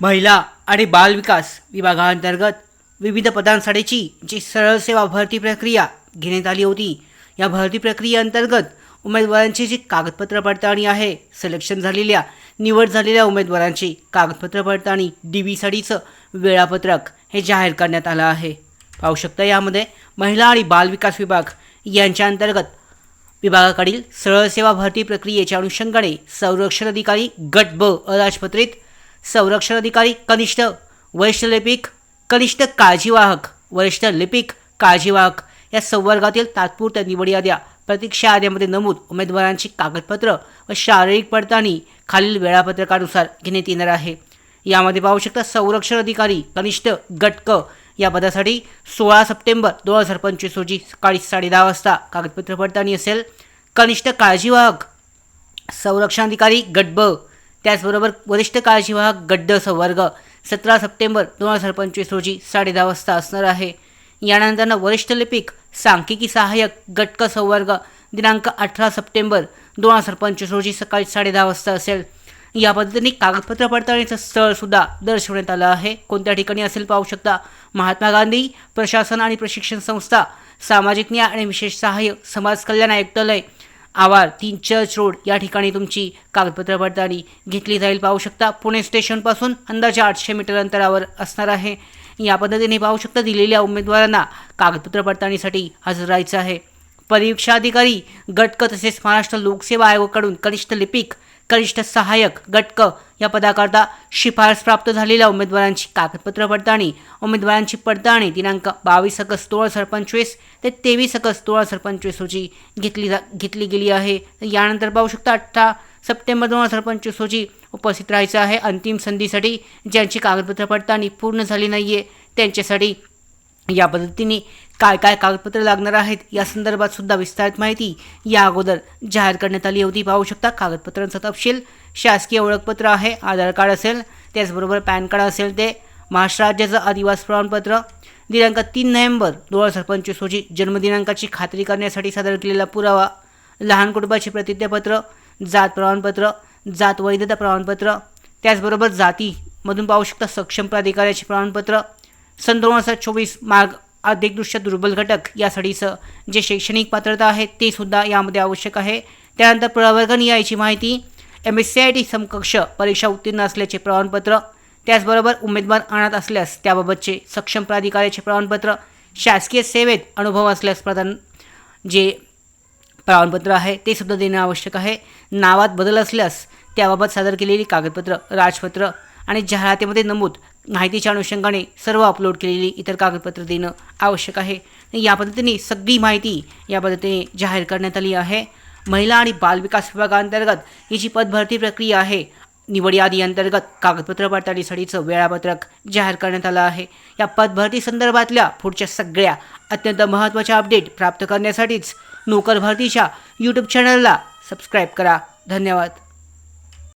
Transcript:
महिला आणि बालविकास विभागाअंतर्गत विविध पदांसाठीची जी सरळ सेवा भरती प्रक्रिया घेण्यात आली होती या भरती प्रक्रियेअंतर्गत उमेदवारांची जी कागदपत्र पडताळणी आहे सिलेक्शन झालेल्या निवड झालेल्या उमेदवारांची कागदपत्र पडताळणी डी बीसाठीचं वेळापत्रक हे जाहीर करण्यात आलं आहे. पाहू शकता यामध्ये महिला आणि बालविकास विभाग यांच्या अंतर्गत विभागाकडील सरळ सेवा भरती प्रक्रियेच्या अनुषंगाने संरक्षण अधिकारी गट ब अराजपत्रित संरक्षण अधिकारी कनिष्ठ वरिष्ठ लिपिक कनिष्ठ काळजीवाहक वरिष्ठ लिपिक काळजीवाहक. या संवर्गातील तात्पुरत्या निवड याद्या प्रतीक्षा याद्यामध्ये नमूद उमेदवारांची कागदपत्र व शारीरिक पडताळणी खालील वेळापत्रकानुसार घेण्यात येणार आहे. यामध्ये पाहू शकता संरक्षण अधिकारी कनिष्ठ गटक या पदासाठी सोळा सप्टेंबर दोन हजार पंचवीस रोजी सकाळी साडेदहा वाजता कागदपत्र पडताळणी असेल. कनिष्ठ काळजीवाहक संरक्षण अधिकारी गट ब त्याचबरोबर वरिष्ठ काळजीवाहक गड्ड संवर्ग सतरा सप्टेंबर दोन हजार पंचवीस रोजी साडेदहा वाजता असणार आहे. यानंतरनं वरिष्ठ लिपिक सांख्यिकी सहाय्यक गटक संवर्ग दिनांक अठरा सप्टेंबर दोन हजार पंचवीस रोजी सकाळी साडेदहा वाजता असेल. या पद्धतीने कागदपत्र पडताळणीचं स्थळसुद्धा दर्शवण्यात आलं आहे. कोणत्या ठिकाणी असेल पाहू शकता महात्मा गांधी प्रशासन आणि प्रशिक्षण संस्था सामाजिक न्याय आणि विशेष सहाय्य समाज कल्याण आयुक्तालय आवार तीन चर्च रोड या ठिकाणी तुमची कागदपत्र पडताळणी घेतली जाईल. पाहू शकता पुणे स्टेशनपासून अंदाजे आठशे मीटर अंतरावर असणार आहे. या पद्धतीने पाहू शकता दिलेल्या उमेदवारांना कागदपत्र पडताळणीसाठी हजर राहायचं आहे. परीक्षा अधिकारी गटक तसेच महाराष्ट्र लोकसेवा आयोगाकडून कनिष्ठ लिपिक कनिष्ठ सहाय्यक गटक या पदाकरता शिफारस प्राप्त झालेल्या उमेदवारांची कागदपत्र पडताळणी उमेदवारांची पडताळणी दिनांक बावीस ऑगस्ट दोन हजार पंचवीस ते तेवीस ऑगस्ट दोन हजार पंचवीस रोजी घेतली जा घेतली गेली आहे. यानंतर पाहू शकता अठरा सप्टेंबर दोन हजार पंचवीस रोजी उपस्थित राहायचं आहे. अंतिम संधीसाठी ज्यांची कागदपत्र पडताळणी पूर्ण झाली नाही आहे त्यांच्यासाठी या पद्धतीने काय काय कागदपत्र लागणार आहेत या संदर्भात सुद्धा विस्तारित माहिती या अगोदर जाहीर करण्यात आली होती. पाहू शकता कागदपत्रांचा तपशील शासकीय ओळखपत्र आहे आधार कार्ड असेल त्याचबरोबर पॅन कार्ड असेल ते महाराष्ट्र राज्याचं आदिवास प्रमाणपत्र दिनांक तीन नोव्हेंबर दोन हजार पंचवीस रोजी जन्मदिनांकाची खात्री करण्यासाठी सादर केलेला पुरावा लहान कुटुंबाचे प्रतिज्ञापत्र जात प्रमाणपत्र जात वैधता प्रमाणपत्र त्याचबरोबर जातीमधून पाहू शकता सक्षम प्राधिकाऱ्याचे प्रमाणपत्र सन दोन हजार चोवीस मार्ग आर्थिकदृष्ट्या दुर्बल घटक यासाठीचं जे शैक्षणिक पात्रता आहे ते सुद्धा यामध्ये आवश्यक आहे. त्यानंतर प्रवर्गन याची माहिती M S C I T समकक्ष परीक्षा उत्तीर्ण असल्याचे प्रमाणपत्र त्याचबरोबर उमेदवार आणत असल्यास त्याबाबतचे सक्षम प्राधिकाऱ्याचे प्रमाणपत्र शासकीय सेवेत अनुभव असल्यास प्रदान जे प्रमाणपत्र आहे ते सुद्धा देणं आवश्यक आहे. नावात बदल असल्यास त्याबाबत सादर केलेली कागदपत्र राजपत्र आणि जाहिरातीमध्ये नमूद माहितीच्या अनुषंगाने सर्व अपलोड केलेली इतर कागदपत्र देणं आवश्यक आहे. या पद्धतीने सगळी माहिती या पद्धतीने जाहीर करण्यात आली आहे. महिला आणि बालविकास विभागाअंतर्गत ही जी पदभरती प्रक्रिया आहे निवड यादी अंतर्गत कागदपत्र पडताळणीसाठीचं वेळापत्रक जाहीर करण्यात आलं आहे. या पदभरती संदर्भातल्या पुढच्या सगळ्या अत्यंत महत्त्वाच्या अपडेट प्राप्त करण्यासाठीच नोकर भरतीच्या यूट्यूब चॅनलला सबस्क्राईब करा. धन्यवाद.